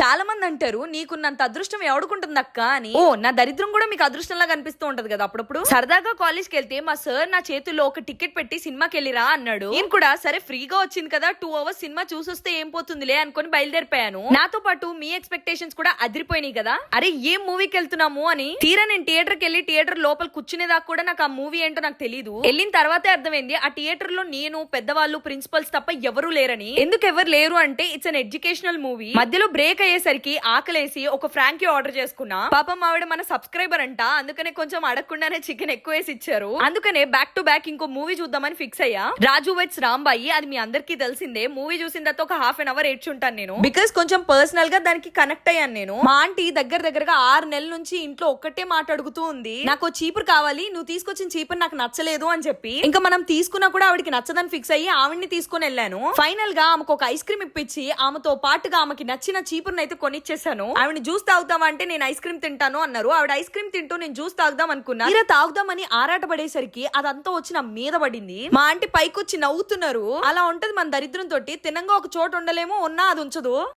చాలా మంది అంటారు నీకున్నంత అదృష్టం ఎవడుకుంటుంది అక్క అని. ఓ నా దరిద్రం కూడా మీకు అదృష్టంలా కనిపిస్తూ ఉంటది కదా అప్పుడప్పుడు? సరదాగా కాలేజ్కి వెళ్తే మా సార్ నా చేతుల్లో ఒక టికెట్ పెట్టి సినిమాకి వెళ్ళిరా అన్నాడు. నేను కూడా సరే ఫ్రీగా వచ్చింది కదా టూ అవర్స్ సినిమా చూసొస్తే ఏం పోతుందిలే అనుకుని బయలుదేరిపోయాను. నాతో పాటు మీ ఎక్స్పెక్టేషన్స్ కూడా అదిరిపోయినాయి కదా. అరే ఏం మూవీకి వెళ్తున్నాము అని. తీరా నేను థియేటర్కి వెళ్ళి థియేటర్ లోపల కూర్చునేదాకా కూడా నాకు ఆ మూవీ ఏంటో నాకు తెలియదు వెళ్ళిన తర్వాతే అర్థమైంది ఆ థియేటర్లో నేను పెద్దవాళ్ళు ప్రిన్సిపల్స్ తప్ప ఎవరు లేరని. ఎందుకు ఎవరు లేరు అంటే ఇట్స్ అన్ ఎడ్యుకేషనల్ మూవీ. మధ్యలో బ్రేక్ అయ్యేసరికి ఆకలేసి ఒక ఫ్రాంకీ ఆర్డర్ చేసుకున్నా. పాపం ఆవిడ మన సబ్స్క్రైబర్ అంట అందుకనే కొంచెం అడగకుండానే చికెన్ ఎక్కువ వేసి ఇచ్చారు. అందుకనే బ్యాక్ టు బ్యాక్ ఇంకో మూవీ చూద్దామని ఫిక్స్ అయ్యా. రాజు వెట్స్ రాంబాయి అది మీ అందరికీ తెలిసిందే. మూవీ చూసిన తర్వాత ఒక హాఫ్ అన్ అవర్ ఏడ్చుంటాను నేను. బికాస్ కొంచెం పర్సనల్గా దానికి కనెక్ట్ అయ్యాను నేను. మా ఆంటీ దగ్గర దగ్గరగా ఆరు నెలల నుంచి ఇంట్లో ఒక్కటే మాట్లాడుతూ ఉంది. నాకు చీపురు కావాలి నువ్వు తీసుకొచ్చిన చీపురు నాకు నచ్చలేదు అని చెప్పి ఇంకా మనం తీసుకున్నా కూడా ఆవిడకి నచ్చదని ఫిక్స్ అయ్యి ఆవిడ్ని తీసుకొని వెళ్ళాను. ఫైనల్గా ఆమెకు ఒక ఐస్ క్రీమ్ ఇప్పించి ఆమెతో పాటుగా ఆమెకి నచ్చిన ఐస్క్రీమ్ అయితే కొనిచ్చేసాను ఆవిడ జ్యూస్ తాగుతావా అంటే నేను ఐస్ క్రీమ్ తింటాను అన్నారు. ఆవిడ ఐస్ క్రీమ్ తింటూ నేను జ్యూస్ తాగుదాం అనుకున్నా. ఇలా తాగుదామని ఆరాట పడేసరికి అదంతా వచ్చి నా మీద పడింది. మా ఆంటీ పైకి వచ్చి నవ్వుతున్నారు. అలా ఉంటది మన దరిద్రం తోటి. తినంగా ఒక చోట ఉండలేమో ఉన్నా అది ఉంచదు.